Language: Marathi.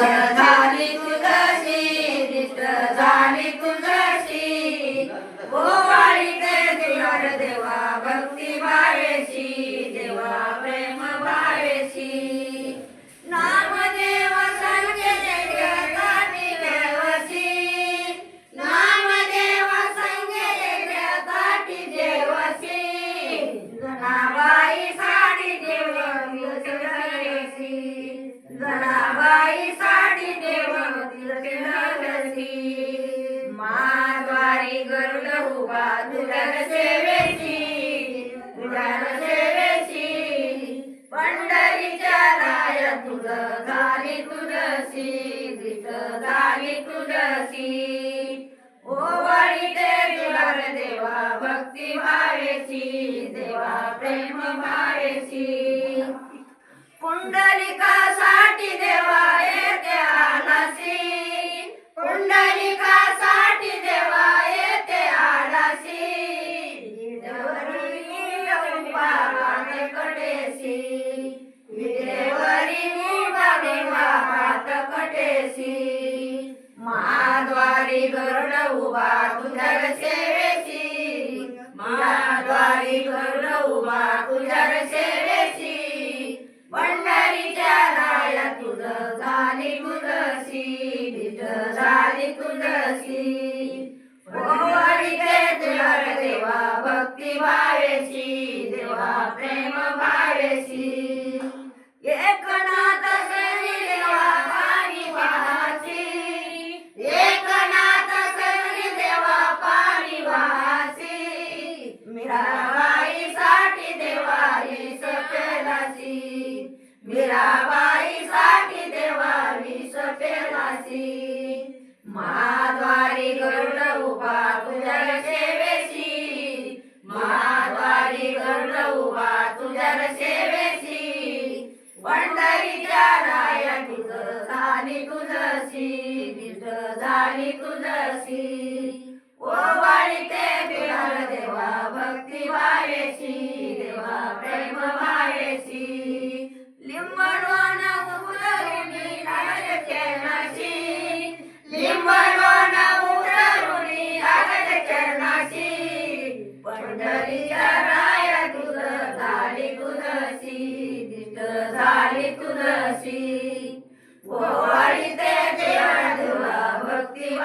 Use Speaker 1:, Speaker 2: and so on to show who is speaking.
Speaker 1: झाली तिरसी माद्वारी गरुड उभा सेवेची सेवेची. पंढरीच्या राय तुझ झाली झाली ओवाळी ते देवा भक्ती भावेची देवा प्रेम भावेची पुंडलिकासाठी देवा बाबाने कडेसी विटेवरी देवा हात कटेसी महाद्वारी गरुड उभा तुझ्या महाद्वारी गरुड उभा तुझ्या राया तुझ झाली तुझशी बीज झाली देवा भक्ती भावेशी देवा प्रेम झाली तुझशी विध झाली तुझशी ओ वाळी ते बिळाल देवा भक्ती वाळेशी देवा प्रेम वाळेशी. लिंबडवान उतरुणी चरणाशी. लिंबडवान उतरुणी चरणाशी. झाली तुझसी विध झाली तुझसी they